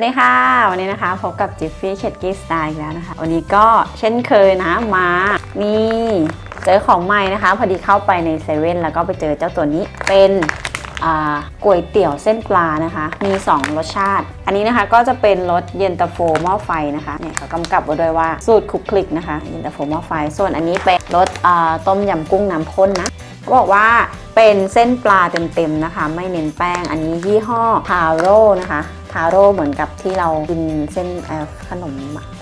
วัสดีค่ะ วันนี้นะคะพบกับจิฟฟี่เชดกี้สไตล์อีกแล้วนะคะ วันนี้ก็เช่นเคยนะมา นี่เจอของใหม่นะคะ พอดีเข้าไปในเซเว่นแล้วก็ไปเจอเจ้าตัวนี้เป็นก๋วยเตี๋ยวเส้นปลานะคะ มี 2 รสชาติ อันนี้นะคะก็จะเป็นรสเย็นตาโฟหม้อไฟนะคะเนี่ยเขากำกับไว้ด้วยว่าสูตรคลุกคลิกนะคะเย็นตาโฟหม้อไฟ ส่วนอันนี้เป็นรสต้มยำกุ้งน้ำข้นนะ เขาบอกว่าเป็นเส้นปลาเต็มๆนะคะ ไม่เน้นแป้งอันนี้ยี่ห้อทาโร่นะคะทาโร่เหมือนกับที่เรากินเส้นขนม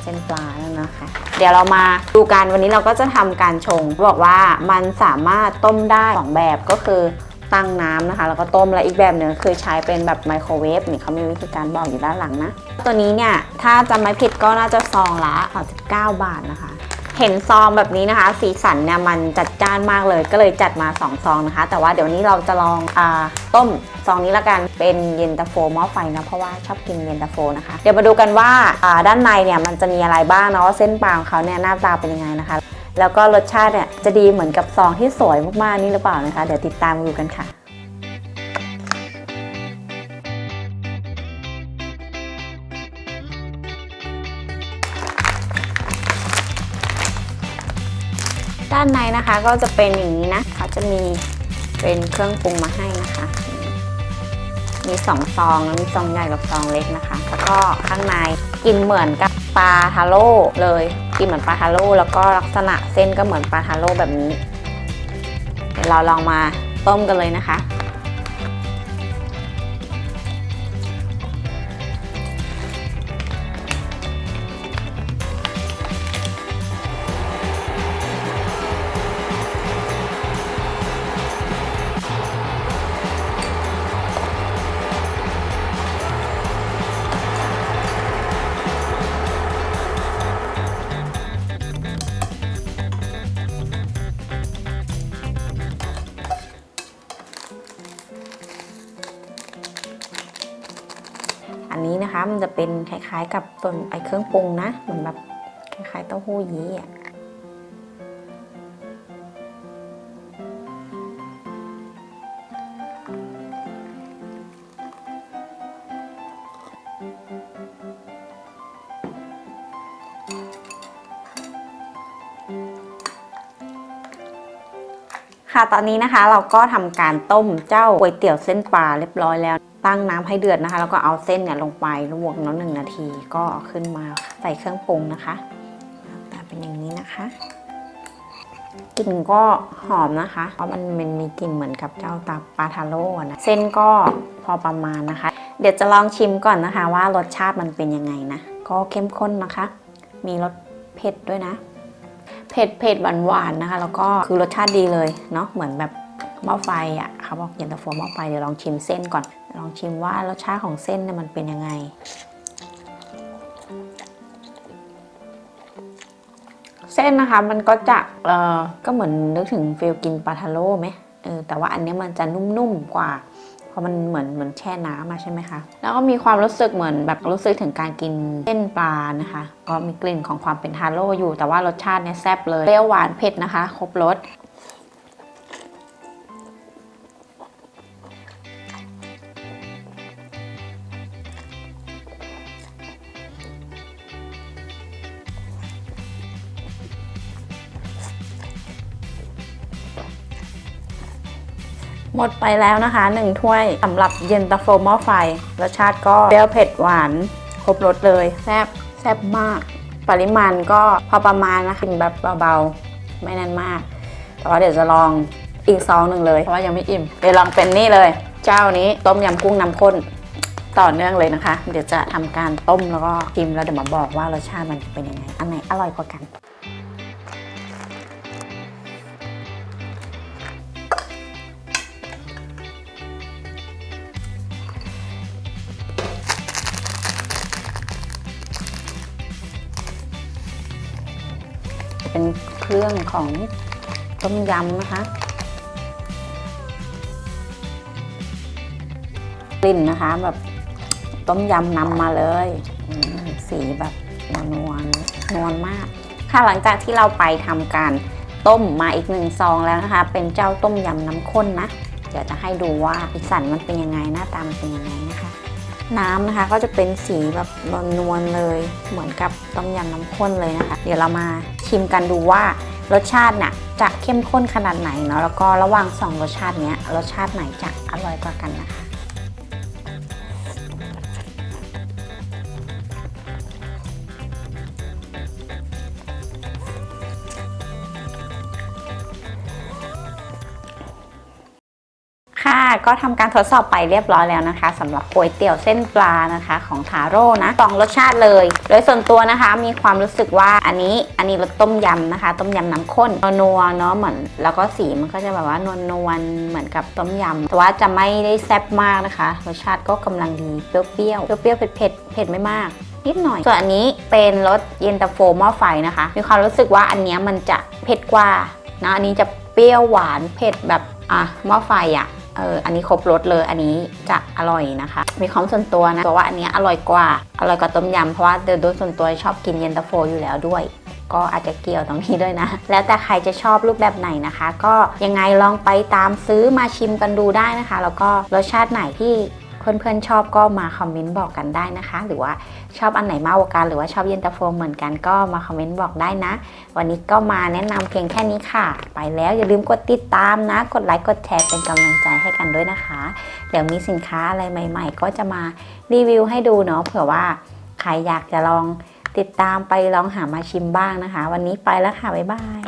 เส้นปลานั่นนะคะ เดี๋ยวเรามาดูกันวันนี้เราก็จะทำการชง บอกว่ามันสามารถต้มได้สองแบบก็คือตั้งน้ำนะคะ แล้วก็ต้มและอีกแบบหนึ่งคือใช้เป็นแบบไมโครเวฟนี่เขามีวิธีการบอกอยู่ด้านหลังนะ ตัวนี้เนี่ย ถ้าจำไม่ผิดก็น่าจะซองละ39 บาทนะคะ เห็นซองแบบนี้นะคะ สีสันเนี่ยมันจัดจ้านมากเลย ก็เลยจัดมา2ซองนะคะ แต่ว่าเดี๋ยวนี้เราจะลองอาต้มซองนี้ละกันเป็นเย็นตาโฟหม้อไฟนะเพราะว่าชอบกินเย็นตาโฟนะคะ เดี๋ยวมาดูกันว่าอ่าด้านในเนี่ยมันจะมีอะไรบ้างเนาะเส้นปลาของเขาเนี่ยหน้าตาเป็นยังไงนะคะ แล้วก็รสชาติเนี่ยจะดีเหมือนกับซองที่สวยมากๆนี่หรือเปล่านะคะ เดี๋ยวติดตามดูกันค่ะ ด้านในนะคะก็จะเป็นอย่างนี้นะเขาจะมีเป็นเครื่องปรุงมาให้นะคะ มีสองซองแล้วมีซองใหญ่กับซองเล็กนะคะ แล้วก็ข้างในกินเหมือนกับปลาทาโร่เลยกินเหมือนปลาทาโร่แล้วก็ลักษณะเส้นก็เหมือนปลาทาโร่แบบนี้ เดี๋ยวเราลองมาต้มกันเลยนะคะ อันนี้นะคะ มันจะเป็นคล้ายๆ กับตัวไอเครื่องปรุงนะ เหมือนแบบคล้ายๆเต้าหู้ยี้อะ ค่ะตอนนี้นะคะเราก็ทำการต้มเจ้าก๋วยเตี๋ยวเส้นปลาเรียบร้อยแล้ว ตั้งน้ำให้เดือดนะคะ แล้วก็เอาเส้นเนี่ยลงไปลวกน้ำหนึ่งนาทีก็เอาขึ้นมาใส่เครื่องปรุงนะคะหน้าตาเป็นอย่างนี้นะคะกลิ่นก็หอมนะคะ เพราะมันมันมีกลิ่นเหมือนกับเจ้าตาปลาทาโร่นะเส้นก็พอประมาณนะคะ เดี๋ยวจะลองชิมก่อนนะคะ ว่ารสชาติมันเป็นยังไงนะก็เข้มข้นนะคะ มีรสเผ็ดด้วยนะ เผ็ดเผ็ดหวานหวานๆนะคะ แล้วก็คือรสชาติดีเลยเนาะเหมือนแบบหม้อไฟอะเขาบอกเย็นตาโฟหม้อไฟเดี๋ยวลองชิมเส้นก่อน ลองชิมว่ารสชาติของเส้นเนี่ยมันเป็นยังไง เส้นนะคะมันก็จะเออก็เหมือนนึกถึงฟิลกินปลาทาโร่ไหมเออแต่ว่าอันนี้มันจะนุ่มๆกว่า ราะมันเหมือนเหมือนแช่น้ำมาใช่ไหมคะ แล้วก็มีความรู้สึกเหมือนแบบรู้สึกถึงการกินเส้นปลานะคะ ก็มีกลิ่นของความเป็นทาโร่อยู่ แต่ว่ารสชาติเนี่ยแซ่บเลยเปรี้ยวหวานเผ็ดนะคะ ครบรส หมดไปแล้วนะคะหนึ่งถ้วยสำหรับเย็นตาโฟหม้อไฟรสชาติก็เปรี้ยวเผ็ดหวาน ครบรสเลย แซ่บแซ่บมาก ปริมาณก็พอประมาณนะคะกินแบบเบาๆ ไม่แน่นมาก แต่ว่าเดี๋ยวจะลองอีกซองหนึ่งเลย เพราะว่ายังไม่อิ่ม เดี๋ยวลองเป็นนี่เลย เจ้านี้ต้มยำกุ้งน้ำข้นต่อเนื่องเลยนะคะ เดี๋ยวจะทำการต้มแล้วก็ชิมแล้วเดี๋ยวมาบอกว่ารสชาติมันเป็นยังไง อันไหนอร่อยกว่ากัน เครื่องของต้มยำนะคะ กลิ่นนะคะแบบต้มยำนำมาเลย สีแบบนวลนวลมาก ค่ะหลังจากที่เราไปทำการต้มมาอีกหนึ่งซองแล้วนะคะ เป็นเจ้าต้มยำน้ำข้นนะ เดี๋ยวจะให้ดูว่าสีสันมันเป็นยังไงหน้าตามันเป็นยังไงนะคะ น้ำนะคะก็จะเป็นสีแบบนวลๆเลย เหมือนกับต้มยำน้ำข้นเลยนะคะ เดี๋ยวเรามา ชิมกันดูว่ารสชาติน่ะจะเข้มข้นขนาดไหนเนาะแล้วก็ระหว่างสองรสชาติเนี้ยรสชาติไหนจะอร่อยกว่ากันนะคะ ก็ทำการทดสอบไปเรียบร้อยแล้วนะคะสำหรับก๋วยเตี๋ยวเส้นปลานะคะของทาโร่นะสองรสชาติเลย โดยส่วนตัวนะคะมีความรู้สึกว่าอันนี้อันนี้รสต้มยำนะคะ ต้มยำน้ำข้นนัวเนาะเหมือน แล้วก็สีมันก็จะแบบว่านวลๆเหมือนกับต้มยำแต่ว่าจะไม่ได้แซ่บมากนะคะ รสชาติก็กำลังดีเปรี้ยวๆเปรี้ยวๆเผ็ดๆเผ็ดไม่มากนิดหน่อย ส่วนอันนี้เป็นรสเย็นตาโฟหม้อไฟนะคะ มีความรู้สึกว่าอันนี้มันจะเผ็ดกว่านะอันนี้จะเปรี้ยวหวานเผ็ดแบบอะหม้อไฟอะ เอออันนี้ครบรสเลยอันนี้จะอร่อยนะคะ มีความส่วนตัวนะตัวว่าอันนี้อร่อยกว่าอร่อยกว่าต้มยำเพราะว่าโดยส่วนตัวชอบกินเย็นตาโฟอยู่แล้วด้วยก็อาจจะเกี่ยวตรงนี้ด้วยนะ แล้วแต่ใครจะชอบรูปแบบไหนนะคะ ก็ยังไงลองไปตามซื้อมาชิมกันดูได้นะคะ แล้วก็รสชาติไหนที่ เพื่อนๆชอบก็มาคอมเมนต์บอกกันได้นะคะ หรือว่าชอบอันไหนมากกว่ากันหรือว่าชอบเย็นตาโฟเหมือนกันก็มาคอมเมนต์บอกได้นะ วันนี้ก็มาแนะนำเพียงแค่นี้ค่ะ ไปแล้วอย่าลืมกดติดตามนะ กดไลค์กดแชร์เป็นกำลังใจให้กันด้วยนะคะ เดี๋ยวมีสินค้าอะไรใหม่ ๆ ก็จะมารีวิวให้ดูเนาะเผื่อว่าใครอยากจะลองติดตามไปลองหามาชิมบ้างนะคะ วันนี้ไปแล้วค่ะบ๊ายบาย